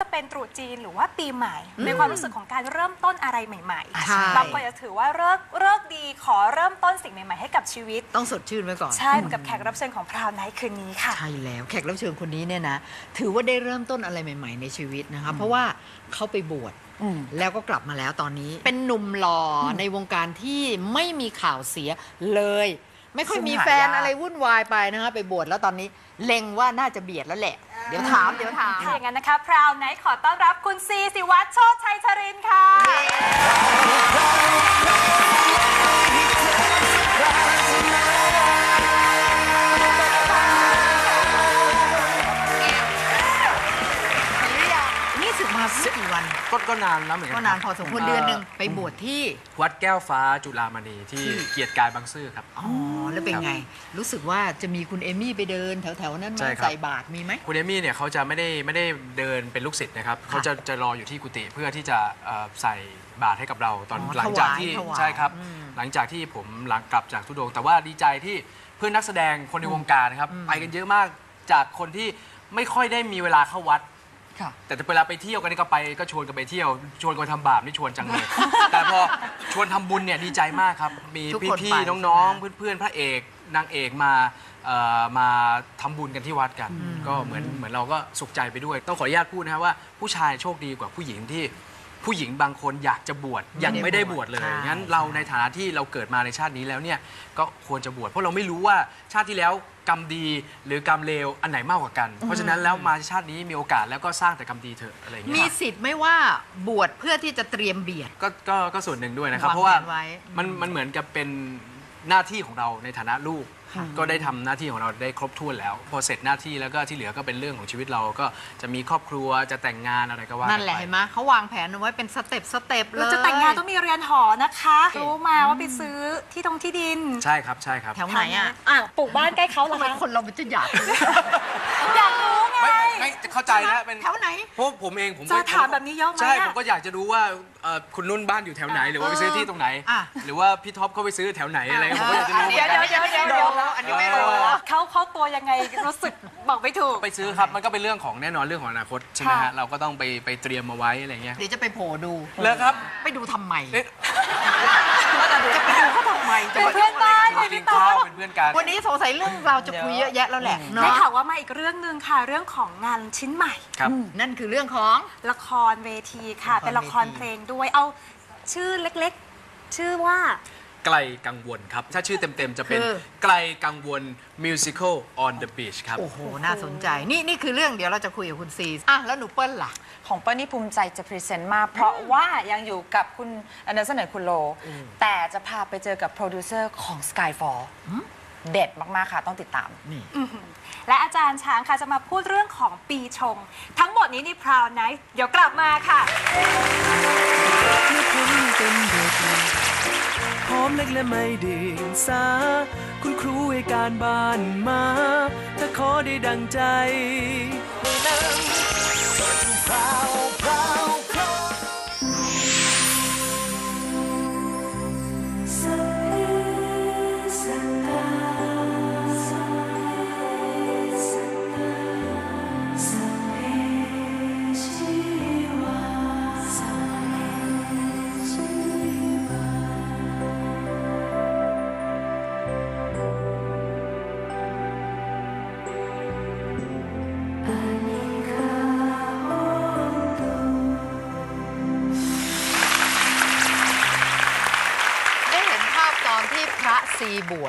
จะเป็นตรุษจีนหรือว่าปีใหม่ ในความรู้สึกของการเริ่มต้นอะไรใหม่ใช่ ๆบางคนจะถือว่าเลิกเลิกดีขอเริ่มต้นสิ่งใหม่ๆให้กับชีวิต ต้องสดชื่นไว้ก่อน ใช่เหมือนกับแขกรับเชิญของพราวไนท์คืนนี้ค่ะ ใช่แล้วแขกรับเชิญคนนี้เนี่ยนะ ถือว่าได้เริ่มต้นอะไรใหม่ ๆ ในชีวิตนะคะ เพราะว่าเขาไปบวชแล้วก็กลับมาแล้วตอนนี้ เป็นหนุ่มหล่ออในวงการที่ไม่มีข่าวเสียเลย ไม่ค่อยมีแฟนอะไรวุ่นวายไปนะคะไปบวชแล้วตอนนี้เล็งว่าน่าจะเบียดแล้วแหละ เดี๋ยวถามเดี๋ยวถาม ถ้าอย่างนั้นนะคะ พราวไนท์ขอต้อนรับคุณซีสิวัตรโชติชัยชรินทร์ค่ะ นี่สึกมาไม่กี่วัน ก็ก็นานแล้วเหมือนกัก็นานพอสมควรเดือนหนึ่งไปบวชที่ วัดแก้วฟ้าจุฬามณีที่เกียรติกายบางซื่อครับ อ๋อ แล้วเป็นไง รู้สึกว่าจะมีคุณเอมี่ไปเดินแถวๆ นั้นใช่มาครับ ใส่บาตรมีไหม คุณเอมี่เนี่ยเขาจะไม่ได้ไม่ได้เดินเป็นลูกศิษย์นะครับเขาจะจะรออยู่ที่กุฏิเพื่อที่จะเอ่อใส่บาตรให้กับเราตอนอ๋อหลังจากถวายที่ถวายใช่ครับ อืมหลังจากที่ผมหลังกลับจากทุดงค์แต่ว่าดีใจที่เพื่อนนักแสดงคนในวงการนะครับไปกันเยอะมากจากคนที่ไม่ค่อยได้มีเวลาเข้าวัด ค่ะ แต่เวลาไปเที่ยวกันนี่ก็ไปก็ชวนกันไปเที่ยว ชวนกันไปทำบาปนี่ชวนจังเลย แต่พอชวนทำบุญเนี่ยดีใจมากครับ มีทุกคนพี่ไป ๆน้องใช่ไหมๆเพื่อนๆพระเอกนางเอกมาเอ่อมาทำบุญกันที่วัดกัน ก็เหมือนเหมือนเราก็สุขใจไปด้วย ต้องขออนุญาตพูดนะครับว่าผู้ชายโชคดีกว่าผู้หญิงที่ผู้หญิงบางคนอยากจะบวชยังไม่ได้บวชเลยใช่ งั้น เราในฐานะที่เราเกิดมาในชาตินี้แล้วเนี่ยก็ควรจะบวชเพราะเราไม่รู้ว่าชาติที่แล้ว กรรมดีหรือกรรมเลวอันไหนมากกว่ากัน เพราะฉะนั้นแล้วมาชาตินี้มีโอกาสแล้วก็สร้างแต่กรรมดีเถอะอะไรอย่างเงี้ยมีสิทธิ์ไหม่ว่าบวชเพื่อที่จะเตรียมเบียด ก็ก็ก็ส่วนหนึ่งด้วยนะครับ วางเพราะว่าแผนไว้ มันมันเหมือนกับเป็น หน้าที่ของเราในฐานะลูกก็ได้ทำหน้าที่ของเราได้ครบถ้วนแล้ว พอเสร็จหน้าที่แล้วก็ที่เหลือก็เป็นเรื่องของชีวิตเราก็จะมีครอบครัวจะแต่งงานอะไรก็ว่ากันั่นแหละไปเห็นไหมเขาวางแผนเอาไว้เป็นสเต็ปสเต็ปเลยเราจะแต่งงานต้องมีเรียนหอนะคะ รู้มาว่าไปซื้อที่ตรงที่ดินใช่ครับใช่ครับ แถวไหนอะอะปลูกบ้านใกล้เขาเหรทำอไมคะคนเรามันจะอยาก อยากรู้ ไงไม่ไม่ไม่เข้าใจนะเป็นแถวไหน เพราะผมเองผมก็จะถามแบบนี้เยอะไหมใช่อะผมก็อยากจะรู้ว่าเอ่อคุณนุ่นบ้านอยู่แถวไหน หรือว่าไปซื้อที่ตรงไหน อะ หรือว่าพี่ท็อปเขาไปซื้อแถวไหนอะไรผมก็อยากจะรู้เดี๋ยวเดี๋ยวเดี๋ยวเดี๋ยวเดี๋ยวอันนี้ไม่รู้ เขาเขาตัวยังไงรู้สึกบอกไม่ถูก ไปซื้อครับมันก็เป็นเรื่องของแน่นอนเรื่องของอนาคตใช่ไหมฮะค่ะ เราก็ต้องไปไปเตรียมมาไว้อะไรเงี้ยเดี๋ยวจะไปโผล่ดู แล้วครับ ไปดูทำไม เอ๊ะ จะไปดูเขาทำไมจะเป็นไปเพื่อนบ้านมาไงกินพี่ต๊อข้าวปเป็นเพื่อนกันวันนี้สงสัยเรื่องเราจะคุยเยอะแยะแล้วแหละเนาะได้ข่าวว่ามาอีกเรื่องหนึ่งค่ะ เรื่องของงานชิ้นใหม่ ครับ นั่นคือเรื่องของ ละครเวทีค่ะ ละครเป็นละครเวทีเพลงด้วยเอาชื่อเล็กๆ ชื่อว่า ไกลกังวลครับ ถ้าชื่อเต็มๆ จะเป็นคือ ไกลกังวล musical on the beach ครับ โอ้โห น่าสนใจ นี่นี่คือเรื่องเดี๋ยวเราจะคุยกับคุณซีอะ แล้วหนูเปิ้ลล่ะ ของเปิ้ลนี่ภูมิใจจะพรีเซนต์มาก เพราะว่ายังอยู่กับคุณอันเดอร์สันเนคุณโล แต่จะพาไปเจอกับโปรดิวเซอร์ของ Skyfall เด็ดมากๆค่ะ ต้องติดตาม นี่และอาจารย์ช้างค่ะจะมาพูดเรื่องของปีชง ทั้งหมดนี้นี่พราวไนท์เดี๋ยวกลับมาค่ะ เมื่อคุณเป็นเด็กพร้อมเล็กและไม่เดียงสา คุณครูให้การบ้านมา ถ้าขอได้ดังใจ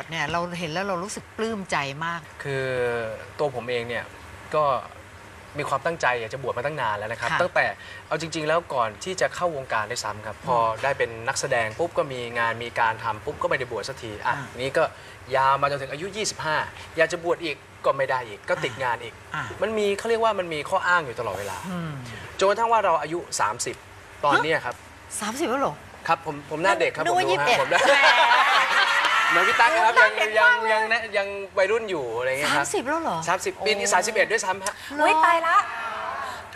ชเนี่ยเราเห็นแล้วเรารู้สึกปลื้มใจมาก คือตัวผมเองเนี่ยก็มีความตั้งใจอยากจะบวชมาตั้งนานแล้วนะครับ ค่ะตั้งแต่เอาจริง ๆ แล้วก่อนที่จะเข้าวงการได้วยซ้ำครับ พอได้เป็นนักแสดงปุ๊บก็มีงานมีการทำปุ๊บก็ไม่ได้บวชสักทีอะอ่านี้ก็ยาวมาจนถึงอายุ 25 อยากจะบวชอีกก็ไม่ได้อีก ก็ติดงานอีก อ่ามันมีเขาเรียกว่ามันมีข้ออ้างอยู่ตลอดเวลาอืมจนกระทั่งว่าเราอายุ 30 ตอนเนี้ยครับสามสิบแล้วเหรอ ครับผมผมหน้าเด็กครับนึกผมว่ารู้ยี่สิบฮะเอ็ด ผมได้ เหมือนพี่ตั๊กนะครับยังยังยังนะยังวัยรุ่นอยู่อะไรเงี้ยสาคมรับสิบแล้วเหรอสามสิบปีนี้สามสิบเอ็ดด้วยซ้ำฮะอุ้ยตายละ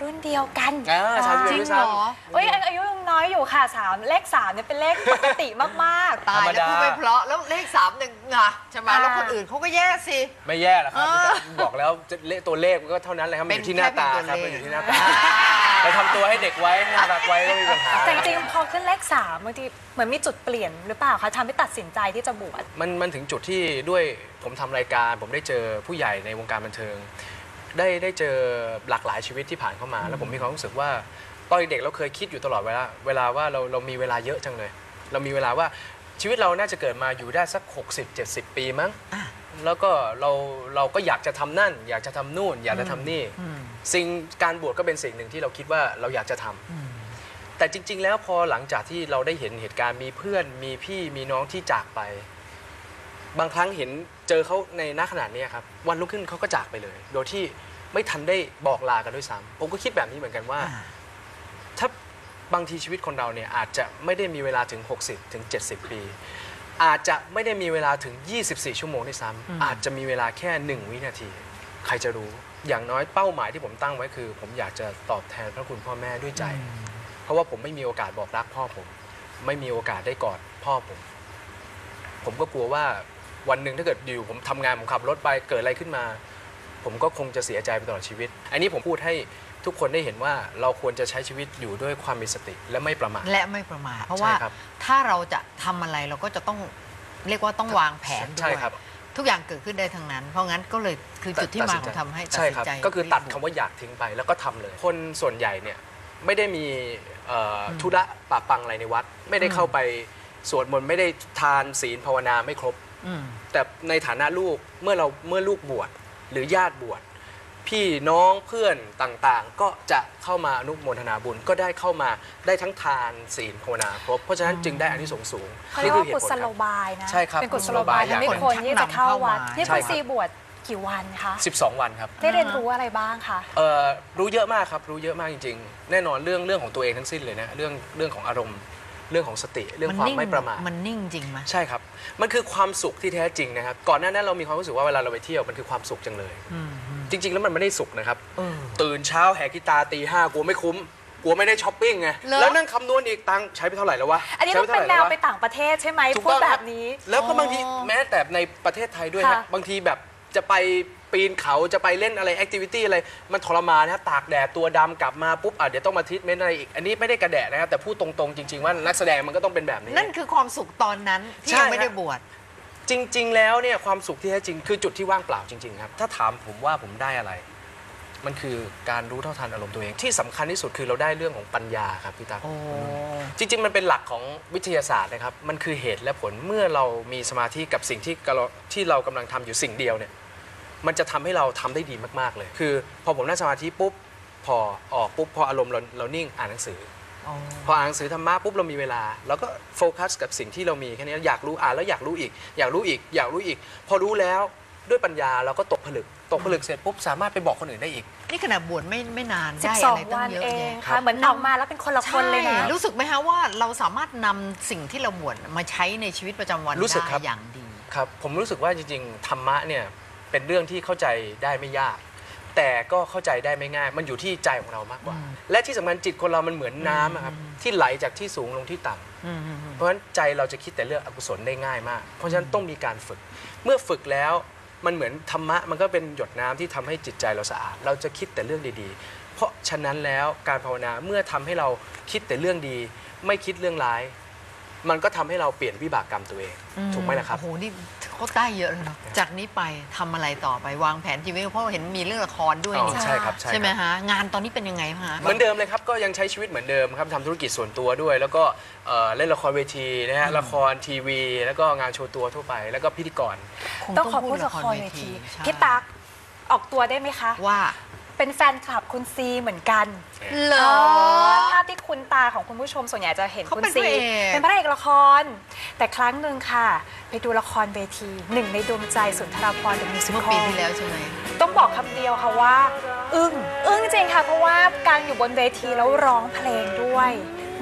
รุ่นเดียวกันอ่าสามสิบจเอ็ดริงด้วยเหรซ้ำอเอ้ยอายุยังน้อยอยู่ค่ะสามเลขสามเนี่ยเป็นเลขปกติมากตายแล้วธรรมดาพูดไปเพราะแล้วเลขสามหนึ่งไงใช่ไหมอ่าแล้วคนอื่นเขาก็แย่สิ ไม่แย่หรอกครับเออบอกแล้วจะเลขตัวเลขมันก็เท่านั้นแหละครับมันอยู่ที่หน้าตาครับมันอยู่ที่หน้าตา อ่าเราทำตัวให้เด็กไว้น่ารักไว้ก็ไม่มีปัญหา แต่จริงๆพอขึ้นเลขสามบางทีเหมือนมีจุดเปลี่ยนหรือเปล่าคะทำให้ตัดสินใจที่จะบวช มันมันถึงจุดที่ด้วยผมทำรายการ ผมได้เจอผู้ใหญ่ในวงการบันเทิง ได้ได้เจอหลากหลายชีวิตที่ผ่านเข้ามา แล้วผมมีความรู้สึกว่าตอนเด็กๆเราเคยคิดอยู่ตลอดเวลาเวลาว่าเราเรามีเวลาเยอะจังเลย เรามีเวลาว่าชีวิตเราน่าจะเกิดมาอยู่ได้สัก 60-70 ปีมั้งอะ แล้วก็เราเราก็อยากจะทำนั่น อยากจะทำนู่น อยากจะทำนี่ อืมสิ่งการบวชก็เป็นสิ่งหนึ่งที่เราคิดว่าเราอยากจะทำอืมแต่จริง ๆ แล้วพอหลังจากที่เราได้เห็นเหตุการณ์มีเพื่อนมีพี่มีน้องที่จากไป บางครั้งเห็นเจอเขาในหน้าขนาดนี้ยครับ วันรุ่งขึ้นเขาก็จากไปเลย โดยที่ไม่ทันได้บอกลากันด้วยซ้ำผมก็คิดแบบนี้เหมือนกันว่า อ่าถ้าบางทีชีวิตคนเราเนี่ยอาจจะไม่ได้มีเวลาถึง 60 ถึง 70 ปี อาจจะไม่ได้มีเวลาถึง 24 ชั่วโมงด้วยซ้ำอาจจะมีเวลาแค่ 1 วินาที ใครจะรู้ อย่างน้อยเป้าหมายที่ผมตั้งไว้คือ ผมอยากจะตอบแทนพระคุณพ่อแม่ด้วยใจ เพราะว่าผมไม่มีโอกาสบอกรักพ่อผม ไม่มีโอกาสได้กอดพ่อผม ผมก็กลัวว่าวันหนึ่งถ้าเกิดอยู่ผมทำงานผมขับรถไปเกิดอะไรขึ้นมา ผมก็คงจะเสียใจไปตลอดชีวิต อันนี้ผมพูดให้ ทุกคนได้เห็นว่าเราควรจะใช้ชีวิตอยู่ด้วยความมีสติและไม่ประมาท และไม่ประมาทเพราะใช่ว่าครับ ถ้าเราจะทำอะไรเราก็จะต้องเรียกว่าต้องวางแผนด้ใช่วยครับทุกอย่างเกิดขึ้นได้ทั้งนั้น เพราะงั้นก็เลยคือจุดที่มาของทำให้ตัดใช่สินครับใจก็คือตัดรีบคำวชว่าอยากทิ้งไปแล้วก็ทำเลย คนส่วนใหญ่เนี่ยไม่ได้มีเอ่ออธุระปะปังอะไรในวัด ไม่ได้เข้าไปสวดมนต์ไม่ได้ทานศีลภาวนาไม่ครบ อืม แต่ในฐานะลูกเมื่อเราเมื่อลูกบวชหรือญาติบวช พี่น้องเพื่อนต่างๆ ก็จะเข้ามาอนุโมทนาบุญก็ได้เข้ามาได้ทั้งทานศีลภาวนาครบเพราะฉะนั้นจึงได้อานิสงส์สูงเขาเรียกว่าหกุตุผศลโลครับ บายนะ ใช่ครับเป็นกุศโลบายกุศโลบายทำให้อย่างคนที่จะเข้าวัดคนชักนำเข้ามานี่ใช่คุณครับซีบวชกี่วันคะ12 วันครับ ได้เรียนรู้อะไรบ้างคะ เอ่อรู้เยอะมากครับ รู้เยอะมากจริง ๆ แน่นอนเรื่องเรื่องของตัวเองทั้งสิ้นเลยนะ เรื่องเรื่องของอารมณ์ เรื่องของสติเรื่องความนิ่งไม่ประมาทมันนิ่งจริงไหมใช่ครับ มันคือความสุขที่แท้จริงนะครับ ก่อนหน้านั้นเรามีความรู้สึกว่าเวลาเราไปเที่ยวมันคือความสุขจังเลยอืมอืมจริง ๆ แล้วมันไม่ได้สุขนะครับเออตื่นเช้าแหกกีตาร์ตีห้ากลัวไม่คุ้มกลัวไม่ได้ช้อปปิ้งไงเหรอแล้วนั่งคำนวณอีกตังค์ใช้ไปเท่าไหร่แล้ววะ อันนี้ใช้ต้องเป็นแนวท่าหร่ไปแล้ะต่างประเทศใช่ไหมถูกพูดต้องแบครับบนี้ แล้วก็บางทีอ๋อแม้แต่ในประเทศไทยด้วยค่ะฮะบางทีแบบจะไป ปีนเขาจะไปเล่นอะไรแอคทิวิตี้อะไร มันทรมานนะตากแดดตัวดำกลับมาปุ๊บอะเดี๋ยวต้องมาทรีทเมนต์อะไรอีก อันนี้ไม่ได้กระแดะนะครับแต่พูดตรงๆจริงๆว่านักแสดงมันก็ต้องเป็นแบบนี้ นั่นคือความสุขตอนนั้นที่ใช่ยังไม่ได้ฮะ บวช จริง ๆ แล้วเนี่ยความสุขที่แท้จริงคือจุดที่ว่างเปล่าจริง ๆ ครับ ถ้าถามผมว่าผมได้อะไร มันคือการรู้เท่าทันอารมณ์ตัวเอง ที่สำคัญที่สุดคือเราได้เรื่องของปัญญาครับพี่ตั๊ก โอ้ จริงๆ มันเป็นหลักของวิทยาศาสตร์นะครับ มันคือเหตุและผลเมื่อเรามีสมาธิกับสิ่งที่เราที่เรากำลังทำอยู่สิ่งเดียวเนี่ย มันจะทำให้เราทำได้ดีมากๆเลย คือ พอผมนั่งสมาธิปุ๊บพอออกปุ๊บพออารมณ์เราเรานิ่งอ่านหนังสือพออ่านหนังสือธรรมะปุ๊บเรามีเวลาเราก็โฟกัสกับสิ่งที่เรามีแค่นี้อยากรู้อ่านแล้วอยากรู้อีก อยากรู้อีก อยากรู้อีก พอรู้แล้วด้วยปัญญาเราก็ตกผลึก ตกผลึกเสร็จปุ๊บสามารถไปบอกคนอื่นได้อีก นี่ขนาดบวชไม่ไม่นานได้อะไร12ตั้วังนเยอะเองแยะค่ะเหมือนออกมาแล้วเป็นคนละคนเลยนะใช่รู้สึกไหมฮะว่าเราสามารถนำสิ่งที่เราบวชมาใช้ในชีวิตประจำวันรู้สึกได้ครับอย่างดีครับ ผมรู้สึกว่าจริงๆธรรมะเนี่ย เป็นเรื่องที่เข้าใจได้ไม่ยาก แต่ก็เข้าใจได้ไม่ง่าย มันอยู่ที่ใจของเรามากกว่าอืมและที่สำคัญจิตคนเรามันเหมือนน้ำอะครับที่ไหลจากที่สูงลงที่ต่ำอืมอืมอืมเพราะฉะนั้นใจเราจะคิดแต่เรื่องอกุศลได้ง่ายมาก เพราะฉะนั้นต้องมีการฝึก เมื่อฝึกแล้วมันเหมือนธรรมะมันก็เป็นหยดน้ำที่ทำให้จิตใจเราสะอาด เราจะคิดแต่เรื่องดีๆ เพราะฉะนั้นแล้วการภาวนาเมื่อทำให้เราคิดแต่เรื่องดี ไม่คิดเรื่องร้าย มันก็ทำให้เราเปลี่ยนวิบากกรรมตัวเอง ถูกไหมล่ะครับโอ้โหนี่ เขาได้เยอะเลยเนาะจากนี้ไปทำอะไรต่อไปวางแผนชีวิตเพราะเห็นมีเรื่องละครด้วยอ๋อนี่ใช่ครับใช่ใช่ไหมครับฮะงานตอนนี้เป็นยังไงฮะ เหมือนเดิมเลยครับ ก็ยังใช้ชีวิตเหมือนเดิมครับทำธุรกิจส่วนตัวด้วย แล้วก็เอ่อเล่นละครเวทีนะฮะละครทีวี แล้วก็งานโชว์ตัวทั่วไป แล้วก็พิธีกรคงต้องขอพูดละครเวทีใช่พี่ตั๊กออกตัวได้ไหมคะ ว่า เป็นแฟนคลับคุณซีเหมือนกันเหรอภาพที่คุณตาของคุณผู้ชมส่วนใหญ่จะเห็นเขาคุณเป็นซีพระเอกเป็นพระเอกละคร แต่ครั้งหนึ่งค่ะ ไปดูละครเวทีหนึ่งในดวงใจสุนทรภรณ์เดอะมิวสิคเมื่อลปีที่แล้วใช่ไหมต้องบอกคำเดียวค่ะว่าอึ้งอึ้งจริงค่ะเพราะว่าการอยู่บนเวทีแล้วร้องเพลงด้วย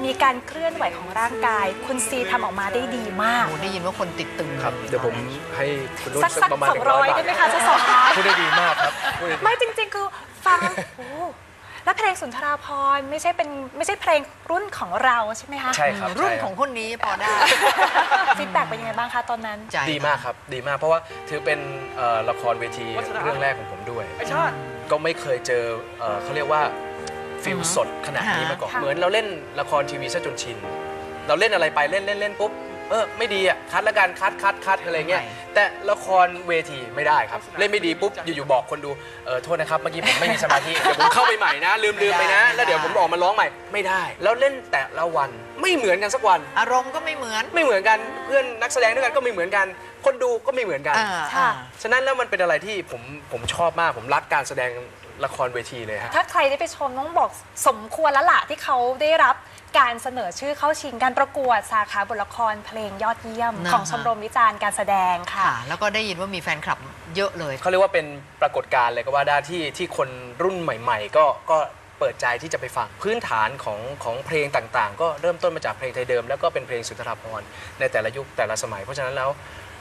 มีการเคลื่อนไหวของร่างกาย คุณซีทำออกมาได้ดีมากโอ้ได้ยินว่าคนติดตึงครับเดี๋ยวผมให้คุณนุ่นสักสักสักประมาณสหองนึ่งร้ร้ออยยบาทได้ไหมคะสักสองร้อยพูดได้ดีมากครับพูดได้ดีไม่จริง ๆ คือ ฟังโอ้แล้วเพลงสุนทราพรณ์ไม่ใช่เป็นไม่ใช่เพลงรุ่นของเราใช่ไหมคะใช่ครับรุ่นใช่ของคนนี้พอได้ ฟีดแบ็กเป็นยังไงบ้างคะตอนนั้น ใจดีมากครับ ดีมากเพราะว่าถือเป็นเอ่อละครเวทีเรื่องแรกของผมด้วยก็ไม่เคยเจอเอ่อเขาเรียกว่าฟิลสดขนาดนี้มาก่อน ค่ะ เหมือนเราเล่นละครทีวีซะจนชิน เราเล่นอะไรไปเล่นเล่นเล่นปุ๊บ เออไม่ดีอะคัดละกันคัดคัดคัดอะไรเงี้ยแต่ละครเวทีไม่ได้ครับ เล่นไม่ดีปุ๊บอยู่ๆบอกคนดูเออโทษนะครับเมื่อกี้ผมไม่มีสมาธิเดี๋ยวผมเข้าไปใหม่นะลืมลืมไปนะ แล้วเดี๋ยวผมออกมาร้องใหม่ไม่ได้ แล้วเล่นแต่ละวันไม่เหมือนกันสักวัน อารมณ์ก็ไม่เหมือนไม่เหมือนกันเพื่อนนักแสดงด้วยกันก็ไม่เหมือนกัน คนดูก็ไม่เหมือนกันอ่าค่ะอ่าฉะนั้นแล้วมันเป็นอะไรที่ผมผมชอบมากผมรักการแสดงละครเวทีเลยฮะถ้าใครได้ไปชมต้องบอกสมควรแล้วล่ะที่เขาได้รับ การเสนอชื่อเข้าชิงการประกวดสาขาบทละครเพลงยอดเยี่ยม นะคะของชมรมวิจารณ์การแสดงค่ะ ค่ะ แล้วก็ได้ยินว่ามีแฟนคลับเยอะเลย เขาเรียกว่าเป็นปรากฏการณ์เลยก็ว่าได้ที่ที่คนรุ่นใหม่ ๆ ก็ก็เปิดใจที่จะไปฟังพื้นฐานของของเพลงต่างๆ ก็เริ่มต้นมาจากเพลงไทยเดิม แล้วก็เป็นเพลงสุนทรภรณ์ในแต่ละยุคแต่ละสมัย เพราะฉะนั้นแล้ว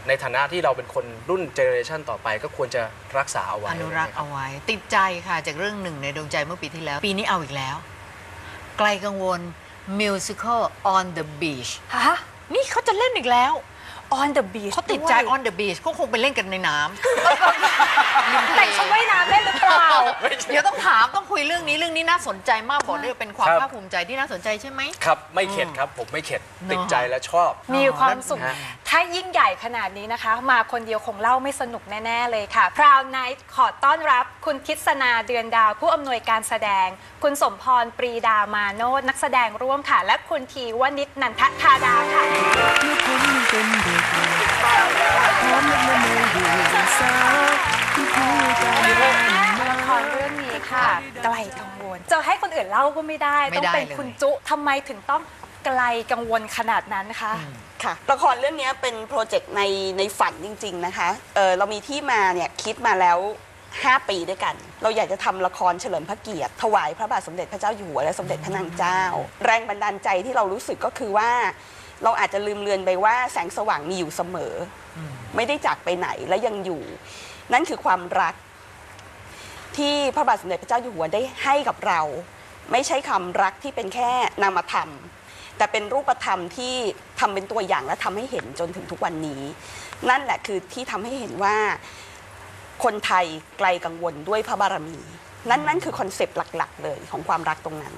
ในฐานะที่เราเป็นคนรุ่นเจเนอเรชันต่อไป ก็ควรจะรักษาเอาไว้ อนุรักษ์เอาไว้ ติดใจค่ะ จากเรื่องหนึ่งในดวงใจเมื่อปีที่แล้ว ปีนี้เอาอีกแล้ว ไกลกังวล musical on the beach ฮะนี่เขาจะเล่นอีกแล้ว on the beach เขาติดใจด้วย on the beach เขาคงไปเล่นกันในน้ำแต่งชุดว่ายน้ำเล่นหรือเปล่า เดี๋ยวต้องถามต้องคุยเรื่องนี้เรื่องนี้น่าสนใจมากบอกได้ว่าเป็นความครับ ภาคภูมิใจที่น่าสนใจใช่ไหม ครับ ไม่เข็ดครับ ผมไม่เข็ดเนอะติดใจและชอบ มีความสุขฮะ ถ้ายิ่งใหญ่ขนาดนี้นะคะ มาคนเดียวคงเล่าไม่สนุกแน่ ๆ เลยค่ะ พราวไนท์ขอต้อนรับคุณคิดสนาเดือนดาว ผู้อำนวยการแสดง คุณสมพรปรีดามาโนดนักแสดงร่วมค่ะ และคุณทีวนิชนันทธาดาค่ะเมื่อผมยังเป็นเด็กพร้อมและไม่ดีสาคุณครูให้การบ้านมาละครเรื่องนี้ค่ะไกลกังวลจะให้คนอื่นเล่าก็ไม่ได้ ไม่ต้องได้เป็นเลย คุณจุทำไมถึงต้อง ไกลกังวลขนาดนั้นคะ ค่ะละครเรื่องนี้เป็นโปรเจกต์ในในฝันจริง ๆ นะคะเออเรามีที่มาเนี่ยคิดมาแล้ว 5 ปีด้วยกัน เราอยากจะทำละครเฉลิมพระเกียรติถวายพระบาทสมเด็จพระเจ้าอยู่หัวและสมเด็จพระนางเจ้า แรงบันดาลใจที่เรารู้สึกก็คือว่า เราอาจจะลืมเลือนไปว่าแสงสว่างมีอยู่เสมออไม่ได้จากไปไหนและยังอยู่ นั่นคือความรัก ที่พระบาทสมเด็จพระเจ้าอยู่หัวได้ให้กับเรา ไม่ใช่คำรักที่เป็นแค่นามธรรม แต่เป็นรูปธรรมที่ทำเป็นตัวอย่างและทำให้เห็นจนถึงทุกวันนี้ นั่นแหละคือที่ทำให้เห็นว่าคนไทยไกลกังวลด้วยพระบารมี นั่นนั่นคือคอนเซปต์หลัก ๆ เลยของความรักตรงนั้น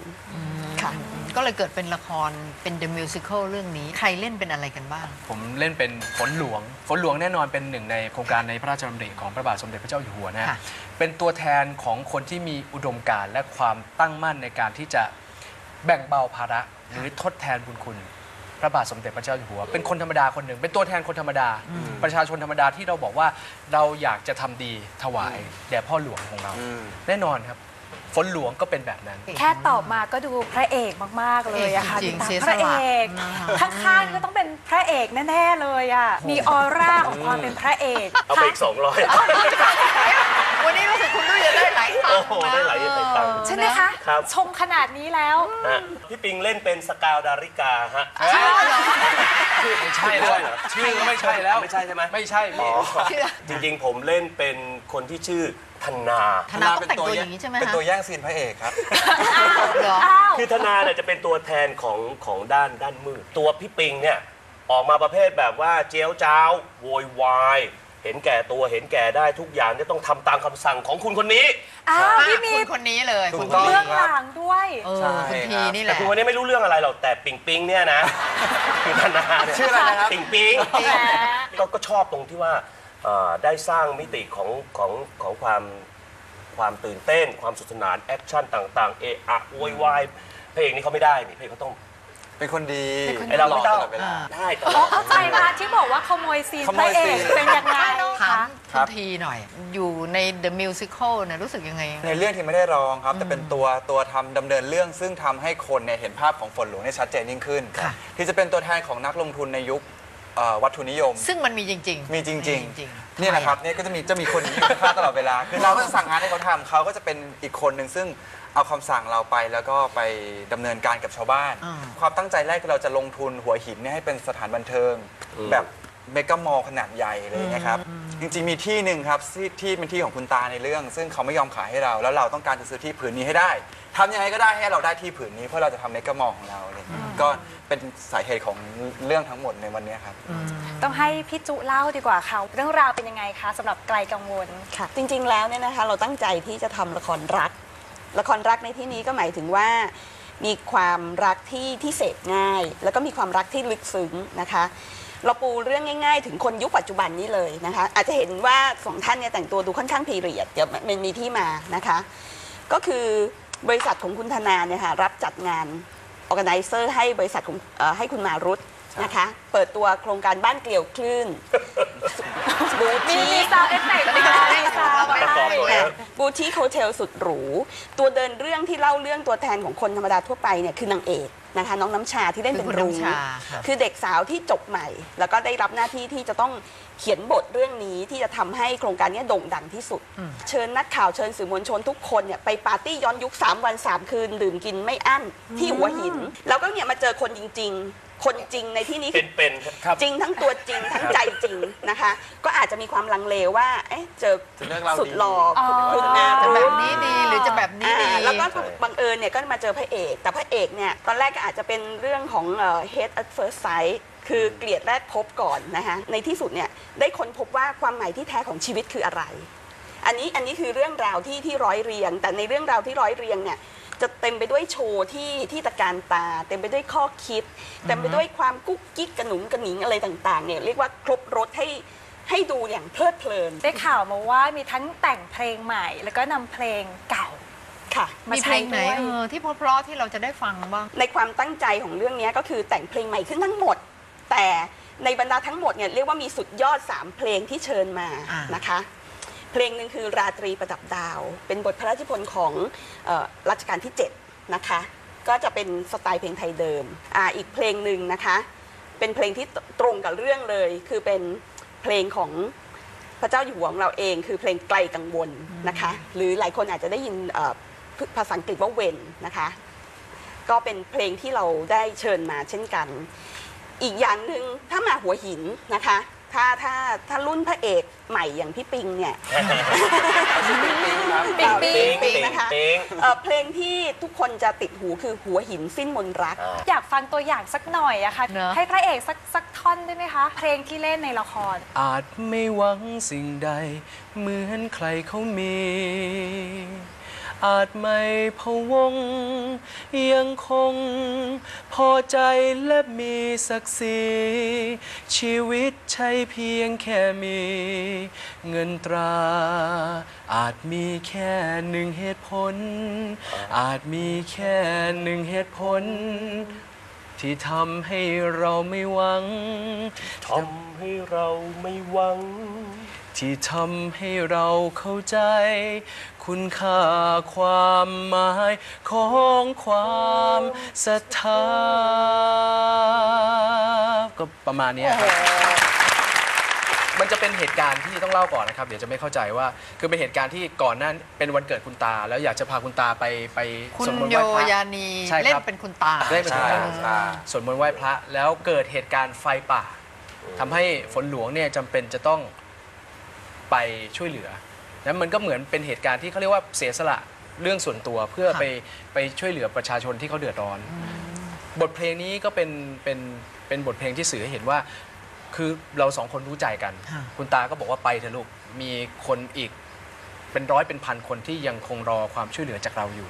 ค่ะก็เลยเกิดเป็นละครเป็น the musical เรื่องนี้ ใครเล่นเป็นอะไรกันบ้าง ผมเล่นเป็นฝนหลวง ฝนหลวงแน่นอนเป็นหนึ่งในโครงการในพระราชดำริของพระบาทสมเด็จพระเจ้าอยู่หัวนะฮะค่ะเป็นตัวแทนของคนที่มีอุดมการณ์และความตั้งมั่นในการที่จะ แบ่งเบาภาระหรือทดแทนบุญคุณ พระบาทสมเด็จพระเจ้าอยู่หัว เป็นคนธรรมดาคนหนึ่ง เป็นตัวแทนคนธรรมดา ประชาชนธรรมดาที่เราบอกว่าเราอยากจะทำดีถวายแด่พ่อหลวงของเราแน่นอนครับฝนหลวงก็เป็นแบบนั้น แค่ตอบมาก็ดูพระเอกมาก ๆ เลยอะค่ะจริงๆติดตามเสียพระสเอละกนะคะข้างๆนี่ก็ต้องเป็นพระเอกแน่ ๆ เลยอะมีออร่าของความเป็นพระเอกเอาไปอีกสองร้อย วันนี้รู้สึกคุณด้วยจะได้หลายตังโอ้ค์โหได้หลายหลายตังค์ ใช่ไหมคะ ครับ ชมขนาดนี้แล้ว ฮะพี่ปิงเล่นเป็นสกาวดาริกาฮะ ไม่ใช่แล้วชื่อก็ไม่ใช่แล้วไม่ใช่ใช่ไหม ไม่ใช่พี่เชื่อจริงๆ ผมเล่นเป็นคนที่ชื่อธนา ธนาต้องแต่งตัวอย่างนี้ใช่ไหมเป็นฮะตัวแย่งซีนพระเอกครับ เหรอ อ้าว คือธนาเนี่ยจะเป็นตัวแทนของของด้านด้านมืดตัวพี่ปิงเนี่ยออกมาประเภทแบบว่าเจียวจ้าวโวยวาย เห็นแก่ตัวเห็นแก่ได้ทุกอย่างจะต้องทำตามคำสั่งของคุณคนนี้ อ้าวพี่มีคุณคนนี้เลยถูคุณกต้อง เบื้องหลังด้วย เออใช่คุณทีครับ นี่แหแต่ละ คุณคนนี้ไม่รู้เรื่องอะไรหรอกแต่ปิงปิงเนี่ยนะ คือธนาเนี่ยชื่ออะไรนะครับ ปิงปิงแหมก็ก็ชอบตรงที่ว่าเอ่อได้สร้างมิติของของของความความตื่นเต้น ความสนุกสนานแอคชั่นต่างๆ เอะอะโวยวายเพลงนี้เขาไม่ได้นี่เพลงเขาต้อง เป็นคนดีไอเราไม่ต้องตลอดเวลาได้ตอ๋ลออด เข้าใจละที่บอกว่าขโมยซีนขพโมระยเอซีกน เป็นยังไงถามคะคุณทีหน่อย อยู่ใน the musical เนี่ยรู้สึกยังไง ในเรื่องที่ไม่ได้ร้องครับ แต่เป็นตัวตัวทำดำเนินเรื่องซึ่งทำให้คนเนี่ยเห็นภาพของฝนหลวงได้ชัดเจนยิ่งขึ้น ค่ะ ที่จะเป็นตัวแทนของนักลงทุนในยุคเอ่อวัตถุนิยม ซึ่งมันมีจริงๆมีจริงจริงๆนี่แหละครับเนี่ยก็จะมีจะมีคนอย่างนี้อยู่ข้างๆตลอดเวลา คือเราก็จะสั่งงานให้เขาทำเขาก็จะเป็นอีกคนหนึ่งซึ่ง เอาคำสั่งเราไปแล้วก็ไปดำเนินการกับชาวบ้าน อ่า ความตั้งใจแรกคือเราจะลงทุนหัวหินเนี่ยให้เป็นสถานบันเทิงแบบเมกะมอลล์ขนาดใหญ่เลยนะครับ จริงๆมีที่หนึ่งครับที่ที่เป็นที่ของคุณตาในเรื่อง ซึ่งเขาไม่ยอมขายให้เราแล้วเราต้องการจะซื้อที่ผืนนี้ให้ได้ทำยังไงก็ได้ให้เราได้ที่ผืนนี้เพื่อเราจะทำเมกะมอลล์ของเราอะไรอย่างเงี้ยก็เป็นสาเหตุของเรื่องทั้งหมดในวันเนี้ยครับ ต้องให้พี่จุเล่าดีกว่าค่ะ เรื่องราวเป็นยังไงคะสำหรับไกลกังวล ค่ะจริงๆ แล้วเนี่ยนะคะเราตั้งใจที่จะทำละครรัก ละครรักในที่นี้ก็หมายถึงว่า มีความรักที่ที่เสพง่าย แล้วก็มีความรักที่ลึกซึ้งนะคะ เราปูเรื่องง่าย ๆ ถึงคนยุคปัจจุบันนี้เลยนะคะ อาจจะเห็นว่าสองท่านเนี่ยแต่งตัวดูค่อนข้างพีเรียดเดี๋ยวมันมีที่มานะคะ ก็คือบริษัทของคุณธนาเนี่ยค่ะรับจัดงานอ r g a แก z เซอร์ให้บริษัทของอให้คุณมารุตนะคะ เปิดตัวโครงการบ้านเกลียวคลื่น บูมีทีมีซาวเอฟเฟกต์นะคะมีซาวประกอบด้วยนะบูทีโฮเทลสุดหรู ตัวเดินเรื่องที่เล่าเรื่องตัวแทนของคนธรรมดาทั่วไปเนี่ยคือนางเอกนะคะน้องน้ำชาที่เล่นเป็นคือคุณรุ้งน้ำชาครับ คือเด็กสาวที่จบใหม่ แล้วก็ได้รับหน้าที่ที่จะต้องเขียนบทเรื่องนี้ที่จะทำให้โครงการเนี้โด่งดังที่สุด เชิญนักข่าวเชิญสื่อมวลชนทุกคนเนี่ยไปปาร์ตี้ย้อนยุค 3 วัน 3 คืน ดื่มกินไม่อั้นที่หัวหิน แล้วก็เนี่ยมาเจอคนจริง ๆ คนจริงในที่นี้คือเป็นๆครับ จริงทั้งตัวจริงทั้งใจจริงนะคะ ก็อาจจะมีความลังเลว่าเอ๊ะเจอจะเลือกเราดี สุดหล่ออคุณนาจะรุแบบธนี้ดีหรือจะแบบนี้ดีอ่าแล้วก็บังเอิญเนี่ยก็มาเจอพระเอก แต่พระเอกเนี่ยตอนแรกก็อาจจะเป็นเรื่องของเอ่อ hate at first sight คือเกลียดแรกพบก่อนนะคะในที่สุดเนี่ยได้ค้นพบว่าความหมายที่แท้ของชีวิตคืออะไร อันนี้อันนี้คือเรื่องราวที่ที่ร้อยเรียง แต่ในเรื่องราวที่ร้อยเรียงเนี่ย จะเต็มไปด้วยโชว์ที่ที่ตะการตา เต็มไปด้วยข้อคิด เต็มไปด้วยความกุ๊กกิ๊กกระหนุงกระหนิงอะไรต่างๆเนี่ยเรียกว่าครบรถให้ให้ดูอย่างเพลิดเพลินได้ข่าวมาว่ามีทั้งแต่งเพลงใหม่ แล้วก็นำเพลงเก่าค่ะมามีเพใช้ลงไหนด้วยเออที่เพราะๆที่เราจะได้ฟังบ้างในความตั้งใจของเรื่องนี้ก็คือแต่งเพลงใหม่ขึ้นทั้งหมด แต่ในบรรดาทั้งหมดเนี่ยเรียกว่ามีสุดยอด 3 เพลงที่เชิญมาอ่านนะคะ เพลงหนึ่งคือราตรีประดับดาว เป็นบทพระราชนิพนธ์ของเออรัชกาลที่ 7 นะคะ ก็จะเป็นสไตล์เพลงไทยเดิมอาอีกเพลงหนึ่งนะคะ เป็นเพลงที่ตรงกับเรื่องเลย คือเป็นเพลงของพระเจ้าอยู่หัวของเราเอง คือเพลงไกลกังวลนะคะ หรือหลายคนอาจจะได้ยินเอ่อภาษาอังกฤษว่าเวนนะคะ ก็เป็นเพลงที่เราได้เชิญมาเช่นกัน อีกอย่างหนึ่งถ้ามาหัวหินนะคะ ถ้าถ้าถ้ารุ่นพระเอกใหม่อย่างพี่ปิงเนี่ย ปิงปิงปิงปิ๊งปิงปิ๊งนะคะปิ๊ง เอ่อเพลงที่ทุกคนจะติดหูคือหัวหินสิ้นมนต์รัก อยากฟังตัวอย่างสักหน่อยอะค่ะ เนอะ ให้พระเอกสักสักท่อนได้ไหมคะ เพลงที่เล่นในละคร อาจไม่หวังสิ่งใด เหมือนใครเขามี อาจไม่พะวง ยังคง พอใจและมีศักดิ์ศรีชีวิตใช่เพียงแค่มี เงินตรา อาจมีแค่หนึ่งเหตุผล อาจมีแค่หนึ่งเหตุผล ที่ทำให้เราไม่หวัง ทำให้เราไม่หวัง ที่ทำให้เราเข้าใจ คุณค่าความหมายของความศรัทธาก็ประมาณเนี้ยครับ มันจะเป็นเหตุการณ์ที่ต้องเล่าก่อนนะครับ เดี๋ยวจะไม่เข้าใจว่า คือเป็นเหตุการณ์ที่ก่อนหนั้นเป็นวันเกิดคุณตา แล้วอยากจะพาคุณตาไปไปคุณสวดมนต์โยไหว้พระ ยานีใช่ครับ เล่นเป็นคุณตา ได้เป็นคุณตาใช่สวดมนต์ไหว้พระ แล้วเกิดเหตุการณ์ไฟป่าทำให้ฝนหลวงเนี่ยจำเป็นจะต้อง ไปช่วยเหลือแล้วมันก็เหมือนเป็นเหตุการณ์ที่เขาเรียกว่าเสียสละเรื่องส่วนตัวเพื่อค่ะไปไปช่วยเหลือประชาชนที่เขาเดือดร้อน บทเพลงนี้ก็เป็นเป็นเป็นบทเพลงที่สื่อให้เห็นว่า คือเราสองคนรู้ใจกันค่ะคุณตาก็บอกว่าไปเถอะลูกมีคนอีกเป็นร้อยเป็นพันคนที่ยังคงรอความช่วยเหลือจากเราอยู่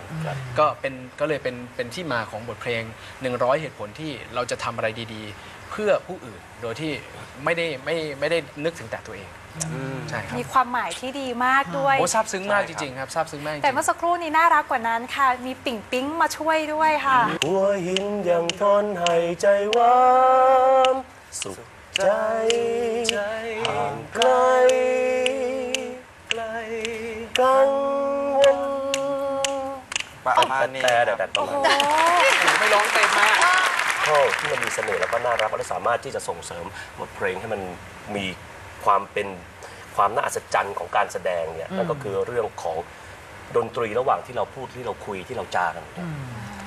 ก็เป็นก็เลยเป็นเป็นที่มาของบทเพลง 100 เหตุผลที่เราจะทำอะไรดีๆ เพื่อผู้อื่นโดยที่ไม่ได้ไม่ไม่ได้นึกถึงแต่ตัวเองใช่ครับมีความหมายที่ดีมากด้วยโอ้ซาบซึ้งมากจริงๆครับซาบซึ้งมากจริงๆแต่เมื่อสักครู่นี้น่ารักกว่านั้นค่ะ มีปิ่งปิ๊งมาช่วยด้วยค่ะ หัวหินยังทนให้ใจหวานสุขใจห่างไกลไกลกังวลประมาณนี้แต่คแต่รับแต่ประมาณนี้ไม่ร้องเต็มมาก ข้อที่มันมีเสน่ห์แล้วก็น่ารักและสามารถที่จะส่งเสริมบทเพลงให้มันมีความเป็นความน่าอัศจรรย์ของการแสดงเนี่ยนั่นก็คือเรื่องของดนตรีระหว่างที่เราพูดที่เราคุยที่เราจากัน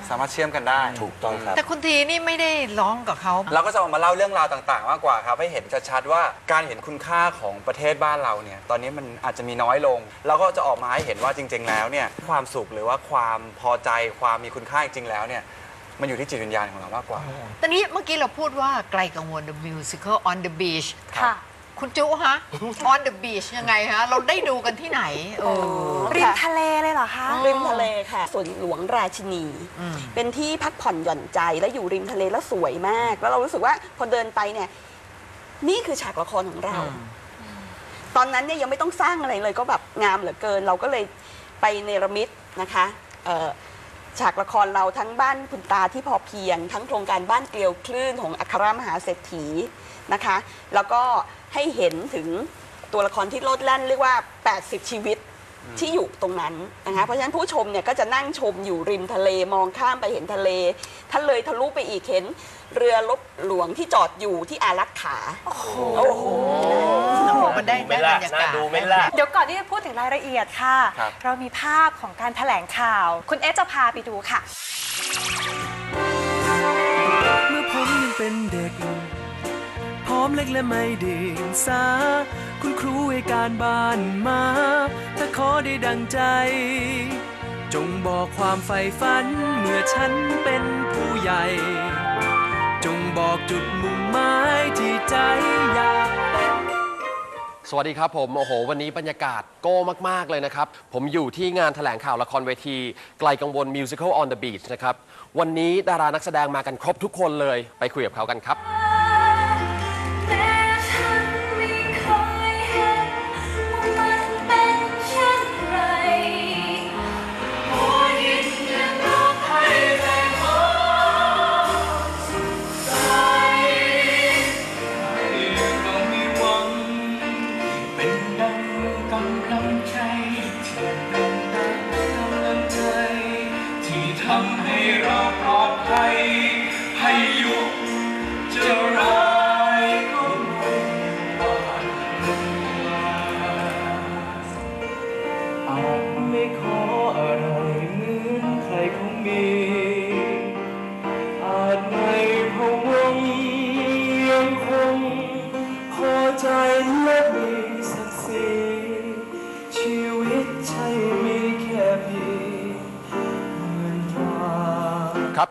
สามารถเชื่อมกันได้ ถูกต้องครับ แต่คุณทีนี่ไม่ได้ร้องกับเขา เราก็จะออกมาเล่าเรื่องราวต่างๆ มากกว่าครับ ให้เห็นชัดๆว่าการเห็นคุณค่าของประเทศบ้านเราเนี่ยตอนนี้มันอาจจะมีน้อยลงเราก็จะออกมาให้เห็นว่าจริง ๆ แล้วเนี่ยความสุขหรือว่าความพอใจความมีคุณค่าจริงๆแล้วเนี่ย มันอยู่ที่จิตวิญญาณของเรามากกว่า ตอนนี้เมื่อกี้เราพูดว่าไกลกังวล the musical on the beach ค่ะ คุณจุฮะ on the beach ยังไงฮะ เราได้ดูกันที่ไหนเออ ริมทะเลเลยเหรอคะ ริมทะเลค่ะสวนหลวงราชินีเป็นที่พักผ่อนหย่อนใจและอยู่ริมทะเลแล้วสวยมาก แล้วเรารู้สึกว่าพอเดินไปเนี่ย นี่คือฉากละครของเรา ตอนนั้นเนี่ยยังไม่ต้องสร้างอะไรเลยก็แบบงามเหลือเกิน เราก็เลยไปเนรมิตนะคะเอ่อ ฉากละครเราทั้งบ้านคุณตาที่พอเพียง ทั้งโครงการบ้านเกลียวคลื่นของอัครมหาเศรษฐีนะคะ แล้วก็ให้เห็นถึงตัวละครที่โลดแล่นเรียกว่า 80 ชีวิตที่อยู่ตรงนั้นนะคะเพราะฉะนั้นผู้ชมเนี่ยก็จะนั่งชมอยู่ริมทะเลมองข้ามไปเห็นทะเลถ้าเลยทะลุไปอีกเห็น เรือลบหลวงที่จอดอยู่ที่อารักขา โอ้โหโอ้โหมัน ได้ดูไหได้ม่ล่ะบรรยากาศน่าดูไหม่ล่ะ เดี๋ยวก่อนที่จะพูดถึงรายละเอียดค่ะ ครับ เรามีภาพของการแถลงข่าว คุณเอสจะพาไปดูค่ะ เมื่อผมยังเป็นเด็ก พร้อมเล็กและไม่เดียงสา คุณครูให้การบ้านมา ถ้าขอได้ดังใจ จงบอกความใฝ่ฝัน เมื่อฉันเป็นผู้ใหญ่ จงบอกจุดมุ่งหมายที่ใจอยากเป็น สวัสดีครับผมโอ้โห วันนี้บรรยากาศโก้มาก ๆ เลยนะครับ ผมอยู่ที่งานแถลงข่าวละครเวที ไกลกังวล Musical on the Beach นะครับ วันนี้ดารานักแสดงมากันครบทุกคนเลยไปคุยกับเขากันครับ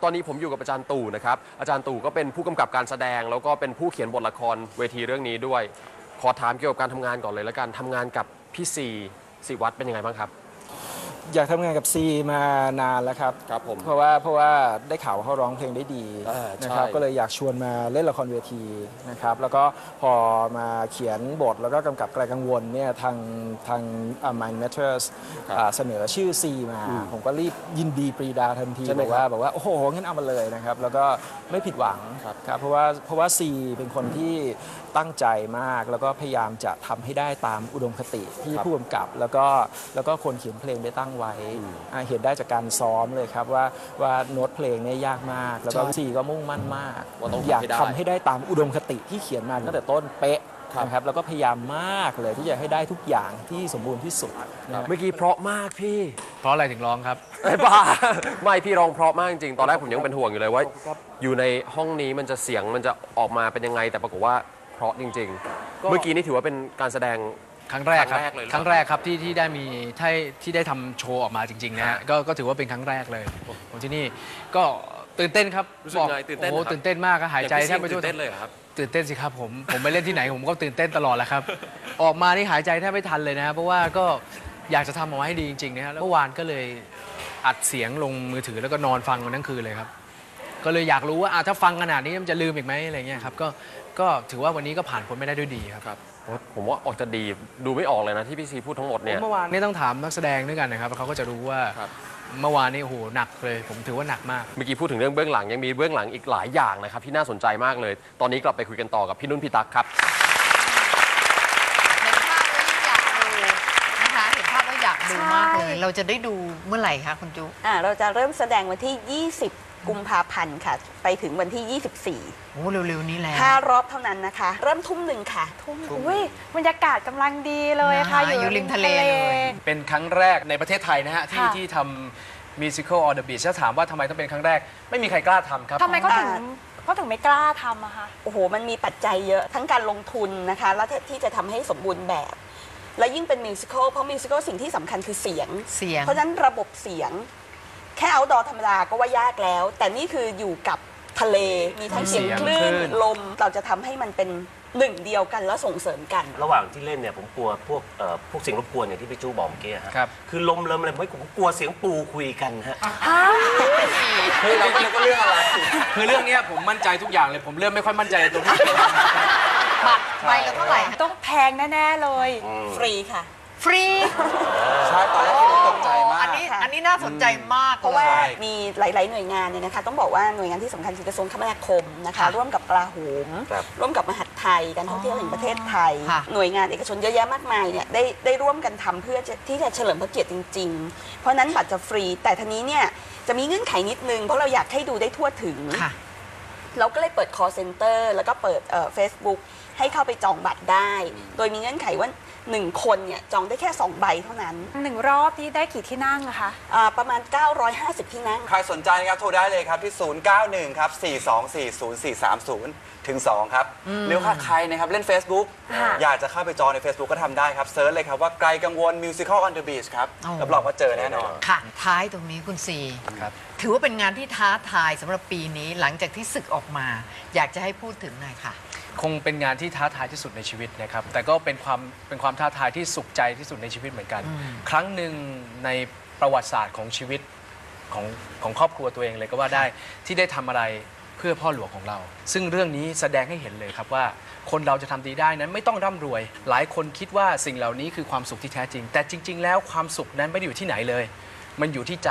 ตอนนี้ผมอยู่กับอาจารย์ตู่นะครับ อาจารย์ตู่ก็เป็นผู้กำกับการแสดง แล้วก็เป็นผู้เขียนบทละครเวทีเรื่องนี้ด้วย ขอถามเกี่ยวกับการทำงานก่อนเลยแล้วกันทำงานกับพี่ซีสิวัตรเป็นยังไงบ้างครับ อยากทำงานกับซีมานานแล้วครับ ครับผม เพราะว่าเพราะว่าได้ข่าวว่าเขาร้องเพลงได้ดีอ่าใช่ นะครับ ก็เลยอยากชวนมาเล่นละครเวทีนะครับ แล้วก็พอมาเขียนบทแล้วก็กำกับไกลกังวลเนี่ยทางทาง Mind Matters อ่าเสนอชื่อซีมา ผมก็รีบยินดีปรีดาทันทีใช่ไหมบอกว่าบอกว่า โอ้โหงั้นเอามาเลยนะครับ แล้วก็ไม่ผิดหวังครับ เพราะว่าเพราะว่าซีเป็นคนที่ ตั้งใจมาก แล้วก็พยายามจะทำให้ได้ตามอุดมคติที่ผู้กำกับ แล้วก็แล้วก็คนเขียนเพลงได้ตั้งไว้อ่าเห็นได้จากการซ้อมเลยครับว่าว่าโน้ตเพลงเนี่ยยากมาก แล้วก็ซีก็มุ่งมั่นมากว่าต้องทำอยากให้ได้ทำให้ได้ตามอุดมคติที่เขียนมาตั้งแต่ต้นเป๊ะนะครับแล้วก็พยายามมากเลยที่จะให้ได้ทุกอย่างที่สมบูรณ์ที่สุดนะครับเมื่อกี้เพราะมากพี่ เพราะอะไรถึงร้องครับไอ้บ้าไม่พี่ร้องเพราะมากจริงๆตอนแรกผมยังเป็นห่วงอยู่เลยว่า อยู่ในห้องนี้มันจะเสียงมันจะออกมาเป็นยังไง แต่ปรากฏว่า เพราะจริง ๆ เมื่อกี้นี่ถือว่าเป็นการแสดง ครั้งแรกครับครั้งแรกเลยเหรอ ครั้งแรกครับที่ที่ได้มีที่ที่ได้ทำโชว์ออกมาจริงๆนะฮะก็ก็ถือว่าเป็นครั้งแรกเลยของที่นี่ก็ตื่นเต้นครับรู้สึกบอกไงตื่นเต้นโอ้เหรอครับ ตื่นเต้นมากครับหายใจแทบไม่ตื่ทั่วนเต้นเลยเหรอครับ ตื่นเต้นสิครับผม ผมไปเล่นที่ไหน ผมก็ตื่นเต้นตลอดแหละครับ ออกมานี่หายใจแทบไม่ทันเลยนะเพราะว่าก็อยากจะทำออกมาให้ดีจริงๆนะฮะแล้วเมื่อวานก็เลยอัดเสียงลงมือถือแล้วก็นอนฟังมันทั้งคืนเลยครับ ก็เลยอยากรู้ว่าอะถ้าฟังขนาดนี้มันจะลืมอีกไหมอะไรเงี้ยครับก็ ก็ถือว่าวันนี้ก็ผ่านพ้นไม่ได้ด้วยดีครับผมว่าออกจะดีดูไม่ออกเลยนะที่พี่ซีพูดทั้งหมดเนี่ยเมื่อวานนี่ต้องถามนักแสดงด้วยกันนะครับเขาก็จะรู้ว่าครับเมื่อวานนี่โอ้โหหนักเลย ผมถือว่าหนักมาก เมื่อกี้พูดถึงเรื่องเบื้องหลังยังมีเบื้องหลังอีกหลายอย่างนะครับที่น่าสนใจมากเลย ตอนนี้กลับไปคุยกันต่อกับพี่นุ่นพี่ตั๊กครับเห็นภาพแล้วยิ่งอยากดูนะคะเห็นภาพแล้วอยากดูมากเลย เราจะได้ดูเมื่อไหร่คะคุณจุอ่าเราจะเริ่มแสดงวันที่ 20 กุมภาพันธ์ค่ะ ไปถึงวันที่ 24 โอ้เร็วๆนี้แล้ว5รอบเท่านั้นนะคะ เริ่มทุ่มหนึ่งค่ะ ทุ่มอุ้ยบรรยากาศกำลังดีเลยค่ะ นะคะอยู่ริมทะเลเลย เป็นครั้งแรกในประเทศไทยนะฮะ ที่ค่ะ ที่ทำ musical on the beach ถ้าถามว่าทำไมต้องเป็นครั้งแรก ไม่มีใครกล้าทำครับ ทำไมเขาถึงเขาถึงไม่กล้าทำอะคะ โอ้โห มันมีปัจจัยเยอะ ทั้งการลงทุนนะคะ แล้วที่จะทำให้สมบูรณ์แบบ และยิ่งเป็นมิวสิควลเพราะมิวสิควลสิ่งที่สำคัญคือเสียง เสียง เพราะฉะนั้นระบบเสียง แค่เอาดอธรรมดาก็ว่ายากแล้ว แต่นี่คืออยู่กับทะเลมีทั้งเสียงเสียงคลื่คลื่นนลมเราจะทำให้มันเป็นหนึ่งเดียวกันแล้วส่งเสริมกัน ระหว่างที่เล่นเนี่ยผมกลัวพวกเอ่อพวกเสียงรบกวนอย่างที่พี่จู้บอกเมื่อกี้ฮะครับ คือลมเริมอะไรไม่ผมกลัวเสียงปูคุยกันฮะเฮ้ยเราก็นึกว่าเรื่องอะไรคือเรื่องเนี้ยผมมั่นใจทุกอย่างเลยผมเริ่มไม่ค่อยมั่นใจในตัวพี่บัตรใบละเท่าไหร่ ต้องแพงแน่ ๆ เลย ฟรีค่ะ ฟรีใช่ตอนแรกที่ตกใจมาก อันนี้อันนี้น่าสนใจมากเพราะว่าใช่มีหลาย ๆ หน่วยงานเนี่ยนะคะ ต้องบอกว่าหน่วยงานที่สำคัญคือกระทรวงคมนาคมนะคะค่ะร่วมกับกลาโหมครับ ร่วมกับมหาดไทยการท่องเที่ยวแห่งประเทศไทย ค่ะ หน่วยงานเอกชนเยอะแยะมากมายเนี่ยได้ได้ร่วมกันทำเพื่อจะที่จะเฉลิมพระเกียรติจริง ๆ เพราะฉะนั้นบัตรจะฟรีแต่ทีนี้เนี่ยจะมีเงื่อนไขนิดนึงเพราะเราอยากให้ดูได้ทั่วถึง ค่ะ เราก็เลยเปิด call center แล้วก็เปิดเฟซบุ๊กให้เข้าไปจองบัตรได้ โดยมีเงื่อนไขว่า หนึ่งคนเนี่ยจองได้แค่สองใบเท่านั้นหนึ่งรอบที่ได้กี่ที่นั่งอะคะ อ่าประมาณ 950 ที่นั่ง ใครสนใจนะครับโทรได้เลยครับที่ 091 ครับ 4240430 ถึง 2 ครับหรือถ้าใครนะครับเล่น Facebook ค่ะ อยากจะเข้าไปจองใน Facebook ก็ทำได้ครับเซิร์ชเลยครับว่าไกลกังวล Musical on the Beach ครับอ๋อ รับรองว่าเจอแน่นอน ค่ะ ท้ายตรงนี้คุณซีครับ ถือว่าเป็นงานที่ท้าทายสำหรับปีนี้หลังจากที่ศึกออกมา อยากจะให้พูดถึงหน่อยค่ะ คงเป็นงานที่ท้าทายที่สุดในชีวิตนะครับ แต่ก็เป็นความเป็นความท้าทายที่สุขใจที่สุดในชีวิตเหมือนกัน ครั้งหนึ่งในประวัติศาสตร์ของชีวิตของของครอบครัวตัวเองเลยก็ว่าได้ที่ได้ทำอะไรเพื่อพ่อหลวงของเรา ซึ่งเรื่องนี้แสดงให้เห็นเลยครับว่า คนเราจะทำดีได้นั้นไม่ต้องร่ำรวย หลายคนคิดว่าสิ่งเหล่านี้คือความสุขที่แท้จริง แต่จริง ๆ แล้วความสุขนั้นไม่ได้อยู่ที่ไหนเลย มันอยู่ที่ใจ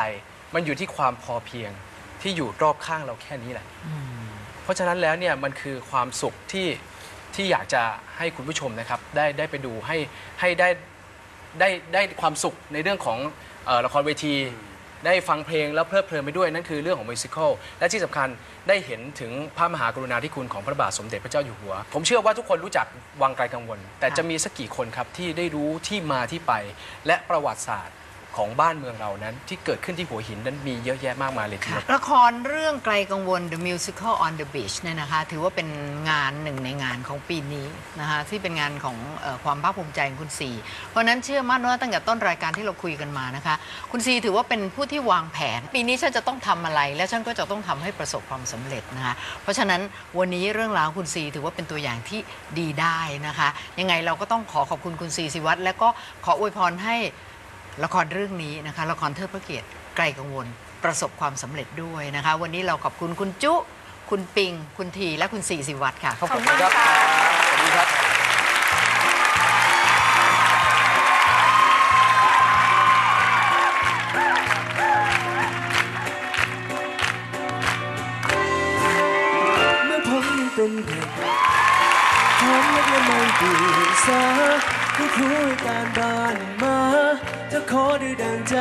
มันอยู่ที่ความพอเพียงที่อยู่รอบข้างเราแค่นี้แหละ เพราะฉะนั้นแล้วเนี่ยมันคือความสุขที่ที่อยากจะให้คุณผู้ชมนะครับได้ได้ไปดูให้ให้ได้ได้ได้ความสุขในเรื่องของเออละครเวที ได้ฟังเพลงแล้วเพลิดเพลินไปด้วยนั่นคือเรื่องของมิวสิควลและที่สำคัญได้เห็นถึงพระมหากรุณาธิคุณของพระบาทสมเด็จพระเจ้าอยู่หัว ผมเชื่อว่าทุกคนรู้จักวังไกลกังวล แต่จะมีสักกี่คนครับที่ได้รู้ที่มาที่ไปและประวัติศาสตร์ ของบ้านเมืองเรานั้น ที่เกิดขึ้นที่หัวหินนั้นมีเยอะแยะมากมายเลยทีเดียว ละครเรื่องไกลกังวล The Musical on the Beach เนี่ยนะคะ ถือว่าเป็นงานหนึ่งในงานของปีนี้นะคะที่เป็นงานของเออความภาคภูมิใจของคุณซีเพราะฉะนั้นเชื่อมั่นว่าตั้งแต่ต้นรายการที่เราคุยกันมานะคะ คุณซีถือว่าเป็นผู้ที่วางแผน ปีนี้ฉันจะต้องทำอะไร และฉันก็จะต้องทำให้ประสบความสำเร็จนะคะ เพราะฉะนั้นวันนี้เรื่องราวของคุณซีถือว่าเป็นตัวอย่างที่ดีได้นะคะ ยังไงเราก็ต้องขอขอบคุณคุณซีสิวัตรและก็ขออวยพรให้ ละครเรื่องนี้นะคะ ละครเทิดพระเกียรติไกลกังวล ประสบความสำเร็จด้วยนะคะ วันนี้เราขอบคุณคุณจุ คุณปิง คุณที และคุณสีสิวัตรค่ะ ขอบคุณมากค่ะสวัสดีครับเมื่อผมยังเป็นเด็กผมเล็กและไม่ดีสา คุณครูให้การบ้านมาถ้าขอได้ดังใจ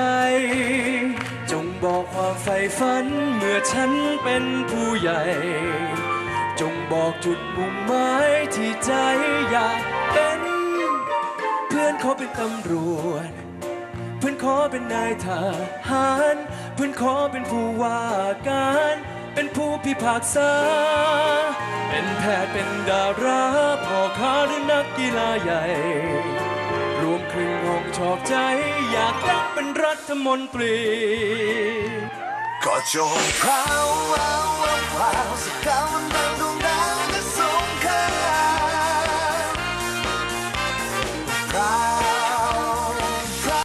จงบอกความใฝ่ฝันเมื่อฉันเป็นผู้ใหญ่ จงบอกจุดมุ่งหมายที่ใจอยากเป็น เพื่อนขอเป็นตำรวจ เพื่อนขอเป็นนายทหาร เพื่อนขอเป็นผู้ว่าการ เป็นผู้พิพากษา เป็นแพทย์เป็นดาราพ่อค้าหรือนักกีฬาใหญ่ รวมครึ่งห้องชอบใจ อยากดังเป็นรัฐมนตรี ก็จงพราวพราวพราวสักคำวันดู